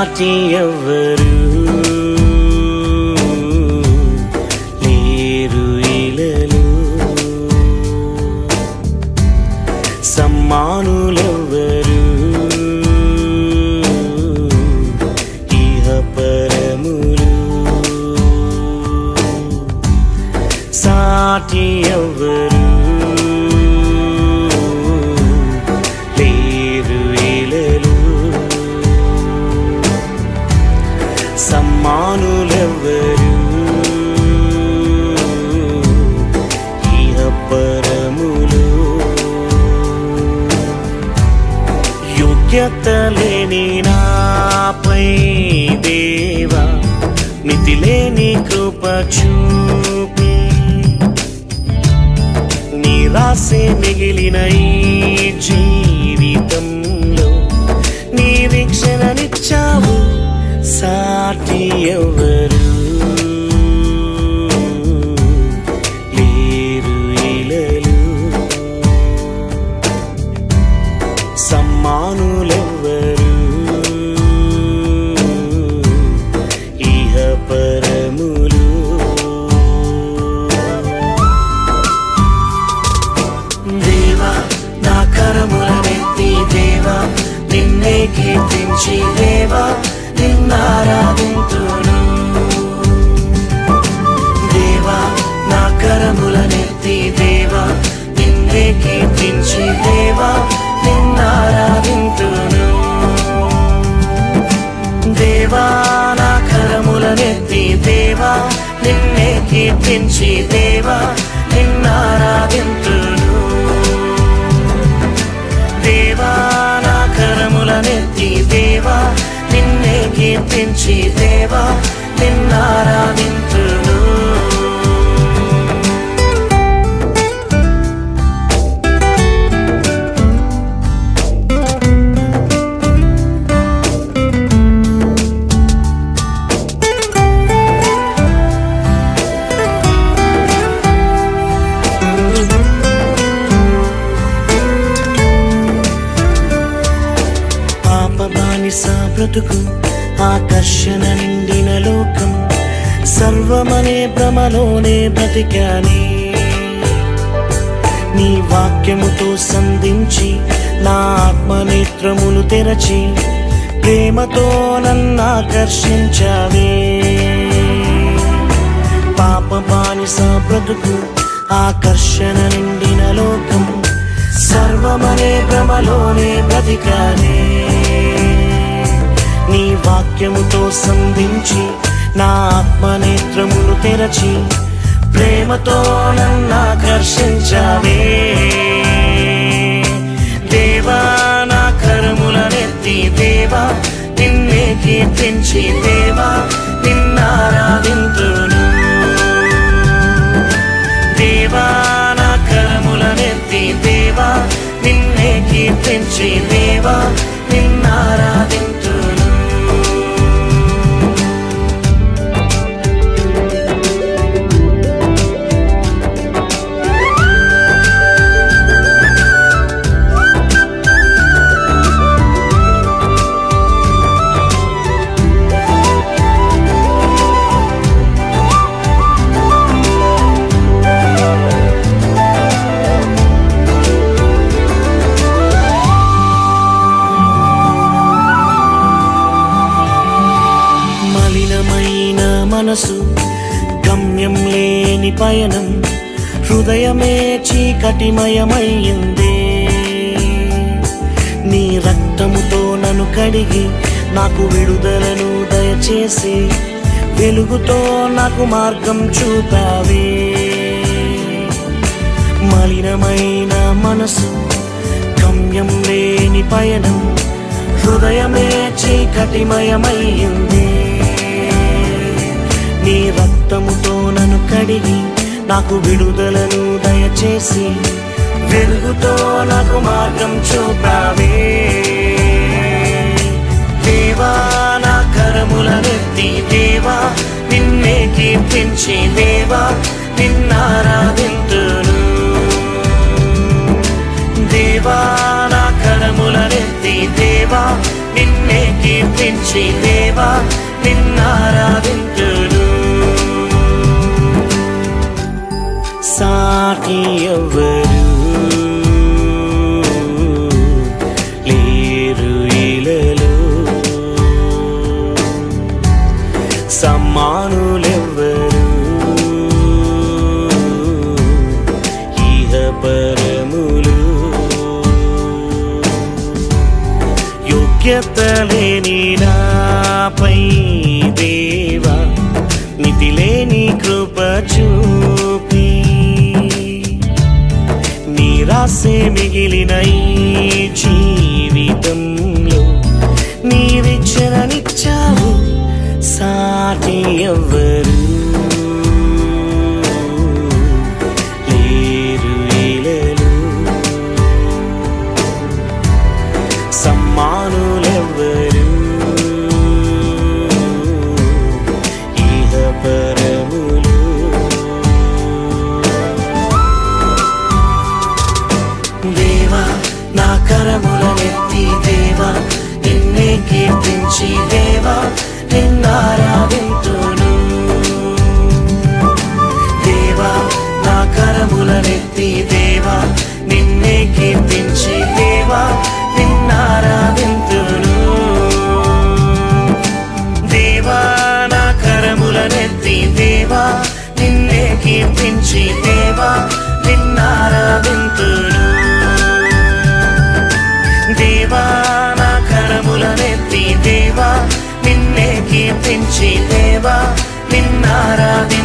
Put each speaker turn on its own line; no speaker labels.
సాటి ఎవ్వరు లేరు ఇలలు. సమ్మానులెవ్వరు? ఇహ పరములు. సాటి ఎవ్వరు యోగ్యత నాపై దేవా మితిలేని కృప చూపి. నీరాసే మిగిలిన ఈ జీవితంలో నీ వీక్షణనిచ్చావు సాటి ఎవరు? కీర్తించి దేవా నిన్నారాధింతును దేవా నా కరముల నెత్తి దేవా నిన్నే కీర్తించి దేవా కరములనెత్తి దేవా నిన్నే కీర్తించి దేవా నిన్నారాధింతును పాప బ్రతుకు ఆకర్షణ నిండిన లోకం. సర్వమనే భ్రమలోనే బ్రతికానే. నీ వాక్యముతో సంధించి నా ఆత్మనేత్రములు తెరచి ప్రేమతో నన్ను ఆకర్షించావే. పాప బానిస బ్రతుకు ఆకర్షణ నిండిన లోకం. సర్వమనే భ్రమలోనే బ్రతికానే. నీ వాక్యముతో సంధించి నా ఆత్మనేత్రములు తెరచి ప్రేమతో నన్ను దేవా నా కరములనెత్తి దేవా నిన్నే కీర్తించి దేవా మనసు గమ్యం లేని పయనం హృదయమే చీకటిమయమయ్యిందే నీ రక్తముతో నన్ను కడిగి నాకు విడుదలను దయచేసి వెలుగుతో నాకు మార్గం చూపావే. మలినమైన మనసు గమ్యం లేని పయనం హృదయమే చీకటిమయమయ్యింది రక్తముతో నన్ను కడిగి నాకు విడుదలను దయచేసి వెలుగుతో నాకు మార్గం చూపావే. దేవా నా కరములనెత్తి దేవా నిన్నే కీర్తించి దేవా నిన్నారాధింతును దేవా నా కరములనెత్తి దేవా నిన్నే కీర్తించి దేవా నిన్నారాధింతు సాటి ఎవ్వరు లేరు ఇలలో. సమ్మానులెవ్వరు ఇహ పరములు యోగ్యత లేని మిగిలిన ఈ జీవితంలో నీవిచ్చరనిచ్చావు సాటి ఎవ్వరు కీర్తించి దేవా నిన్నారాధింతును దేవా నా కరములనెత్తి దేవా కరములనెత్తి